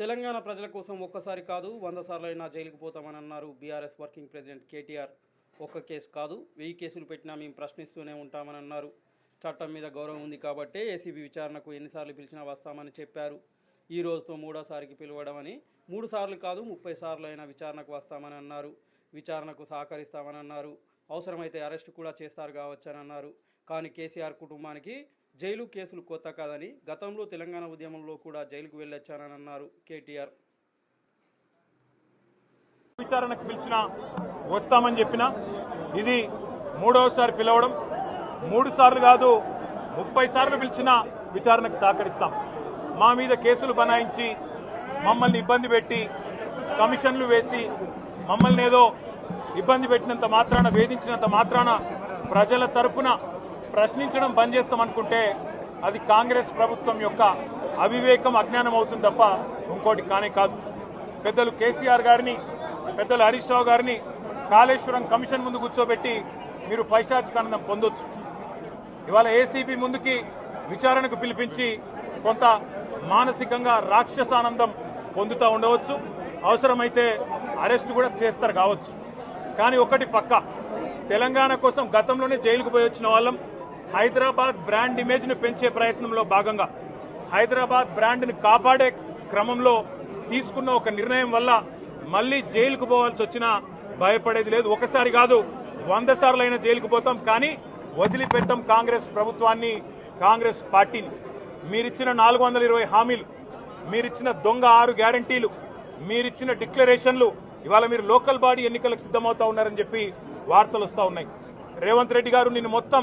తెలంగాణ ప్రజల కోసం ఒక్కసారి కాదు వంద సార్లు అయినా జైలుకు పోతామని అన్నారు బీఆర్ఎస్ వర్కింగ్ ప్రెసిడెంట్ కేటీఆర్. ఒక్క కేసు కాదు వెయ్యి కేసులు పెట్టినా మేము ప్రశ్నిస్తూనే ఉంటామని అన్నారు. చట్టం మీద గౌరవం ఉంది కాబట్టే ఏసీబీ విచారణకు ఎన్నిసార్లు పిలిచినా వస్తామని చెప్పారు. ఈ రోజుతో మూడోసారికి పిలవడమని మూడు సార్లు కాదు ముప్పై సార్లు అయినా విచారణకు వస్తామని అన్నారు. విచారణకు సహకరిస్తామని అన్నారు. అవసరమైతే అరెస్ట్ కూడా చేస్తారు కావచ్చని అన్నారు. కానీ కేసీఆర్ కుటుంబానికి జైలు కేసులు కొత్త కాదని గతంలో తెలంగాణ ఉద్యమంలో కూడా జైలుకు వెళ్ళొచ్చానని అన్నారు కేటీఆర్. విచారణకు పిలిచిన వస్తామని చెప్పిన ఇది మూడవసారి పిలవడం మూడు సార్లు కాదు ముప్పై సార్లు పిలిచిన విచారణకు సహకరిస్తాం. మా మీద కేసులు బనాయించి మమ్మల్ని ఇబ్బంది పెట్టి కమిషన్లు వేసి మమ్మల్ని ఏదో ఇబ్బంది పెట్టినంత మాత్రాన వేధించినంత మాత్రాన ప్రజల తరపున ప్రశ్నించడం బంద్ చేస్తామనుకుంటే అది కాంగ్రెస్ ప్రభుత్వం యొక్క అవివేకం అజ్ఞానం అవుతుంది తప్ప ఇంకోటి కానే కాదు. పెద్దలు కేసీఆర్ గారిని పెద్దలు హరీష్ రావు గారిని కాళేశ్వరం కమిషన్ ముందు కూర్చోబెట్టి మీరు పైశాచికానందం పొందొచ్చు. ఇవాళ ఏసీబీ ముందుకి విచారణకు పిలిపించి కొంత మానసికంగా రాక్షసానందం పొందుతూ ఉండవచ్చు. అవసరమైతే అరెస్ట్ కూడా చేస్తారు కావచ్చు. కానీ ఒకటి పక్క. తెలంగాణ కోసం గతంలోనే జైలుకు పోయి వచ్చిన వాళ్ళం. హైదరాబాద్ బ్రాండ్ ఇమేజ్ను పెంచే ప్రయత్నంలో భాగంగా హైదరాబాద్ బ్రాండ్ని కాపాడే క్రమంలో తీసుకున్న ఒక నిర్ణయం వల్ల మళ్ళీ జైలుకు పోవాల్సి వచ్చినా భయపడేది లేదు. ఒకసారి కాదు వంద సార్లు అయినా జైలుకు పోతాం కానీ వదిలిపెట్టాం కాంగ్రెస్ ప్రభుత్వాన్ని కాంగ్రెస్ పార్టీని. మీరిచ్చిన నాలుగు వందల ఇరవై హామీలు మీరిచ్చిన దొంగ ఆరు గ్యారంటీలు మీరిచ్చిన డిక్లరేషన్లు ఇవాళ మీరు లోకల్ బాడీ ఎన్నికలకు సిద్ధమవుతా ఉన్నారని చెప్పి వార్తలు వస్తూ ఉన్నాయి. రేవంత్ రెడ్డి గారు నిన్ను మొత్తం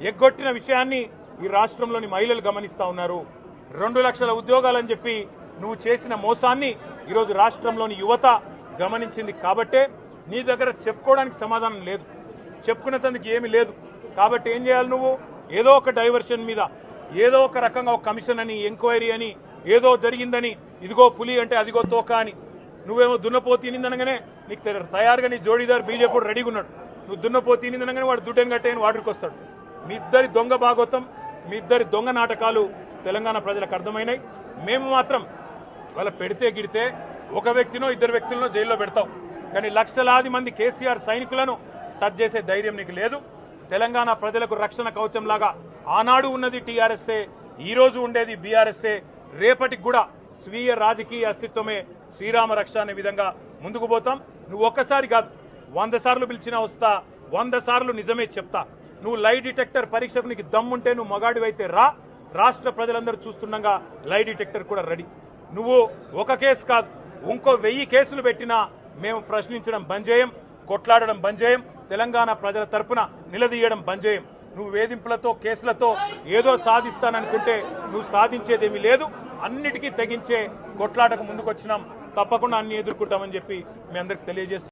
ఎగ్గొట్టిన విషయాన్ని ఈ రాష్ట్రంలోని మహిళలు గమనిస్తా ఉన్నారు. రెండు లక్షల ఉద్యోగాలని చెప్పి నువ్వు చేసిన మోసాన్ని ఈరోజు రాష్ట్రంలోని యువత గమనించింది కాబట్టే నీ దగ్గర చెప్పుకోవడానికి సమాధానం లేదు. చెప్పుకునేందుకు ఏమీ లేదు. కాబట్టి ఏం చేయాలి నువ్వు? ఏదో ఒక డైవర్షన్ మీద ఏదో ఒక రకంగా ఒక కమిషన్ అని ఎంక్వైరీ అని ఏదో జరిగిందని ఇదిగో పులి అంటే అదిగో తోక అని. నువ్వేమో దున్నపో తినిందనగానే నీకు తయారుగా నీ జోడీదారు బీజేపీ రెడీగా ఉన్నాడు. నువ్వు దున్నపో తినిందనగానే వాడు దుడ్డని కట్టేయని వాడికి వస్తాడు మీ ఇద్దరి దొంగ భాగవతం మీ ఇద్దరి దొంగ నాటకాలు తెలంగాణ ప్రజలకు అర్థమైనాయి. మేము మాత్రం వాళ్ళ పెడితే గిడితే ఒక వ్యక్తినో ఇద్దరు వ్యక్తులను జైల్లో పెడతాం. కానీ లక్షలాది మంది కేసీఆర్ సైనికులను టచ్ చేసే ధైర్యం నీకు లేదు. తెలంగాణ ప్రజలకు రక్షణ కవచంలాగా ఆనాడు ఉన్నది టీఆర్ఎస్ఏ ఈ రోజు ఉండేది బీఆర్ఎస్ఏ. రేపటికి కూడా స్వీయ రాజకీయ అస్తిత్వమే శ్రీరామ రక్ష అనే విధంగా ముందుకు పోతాం. నువ్వు ఒక్కసారి కాదు వంద సార్లు పిలిచినా వస్తా వంద సార్లు నిజమే చెప్తా. నువ్వు లై డిటెక్టర్ పరీక్షకు నీకు దమ్ముంటే నువ్వు మగాడివైతే రా. రాష్ట్ర ప్రజలందరూ చూస్తుండగా లై డిటెక్టర్ కూడా రెడీ నువ్వు ఒక కేసు కాదు ఇంకో వెయ్యి కేసులు పెట్టినా మేము ప్రశ్నించడం బంద్ చేయం కొట్లాడడం బంద్ చేయం తెలంగాణ ప్రజల తరపున నిలదీయడం బంద్ చేయం నువ్వు వేధింపులతో కేసులతో ఏదో సాధిస్తాననుకుంటే నువ్వు సాధించేదేమీ లేదు. అన్నిటికీ తెగించే కొట్లాటకు ముందుకొచ్చినాం. తప్పకుండా అన్ని ఎదుర్కొంటామని చెప్పి మీ అందరికి తెలియజేస్తున్నాం